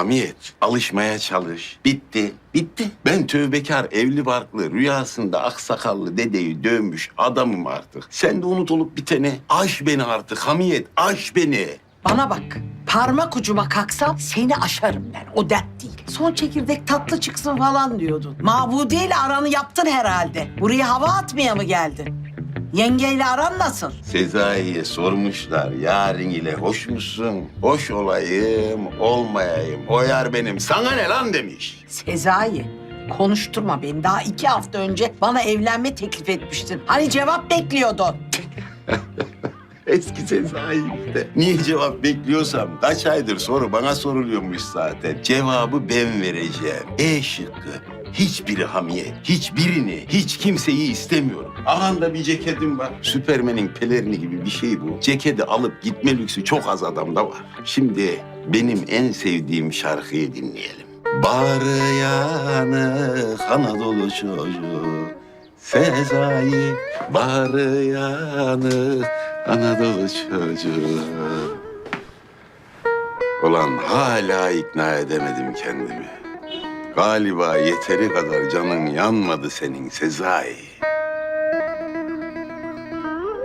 Hamiyet, alışmaya çalış. Bitti, bitti. Ben tövbekar, evli barklı, rüyasında aksakallı dedeyi dövmüş adamım artık. Sen de unut olup biteni. Aş beni artık Hamiyet, aş beni. Bana bak. Parmak ucuma kalksam seni aşarım ben. O dert değil. Son çekirdek tatlı çıksın falan diyordun. Mabude ile aranı yaptın herhalde. Buraya hava atmaya mı geldin? Yengeyle aran nasıl? Sezai'ye sormuşlar yarın ile hoş musun? Hoş olayım, olmayayım. O yar benim. Sana ne lan demiş. Sezai, konuşturma beni. Daha iki hafta önce bana evlenme teklif etmiştin. Hani cevap bekliyordun. Eski Sezai işte. Niye cevap bekliyorsam kaç aydır soru bana soruluyormuş zaten. Cevabı ben vereceğim. E şıkkı. Hiçbiri hamiyet, hiçbirini, hiç kimseyi istemiyorum. Ahanda bir ceketim var. Süpermen'in pelerini gibi bir şey bu. Ceketi alıp gitme lüksü çok az adamda var. Şimdi benim en sevdiğim şarkıyı dinleyelim. Bağrı yanık Anadolu çocuğu Sezai Bağrı yanık Anadolu çocuğu Ulan hala ikna edemedim kendimi. Galiba yeteri kadar canın yanmadı senin Sezai.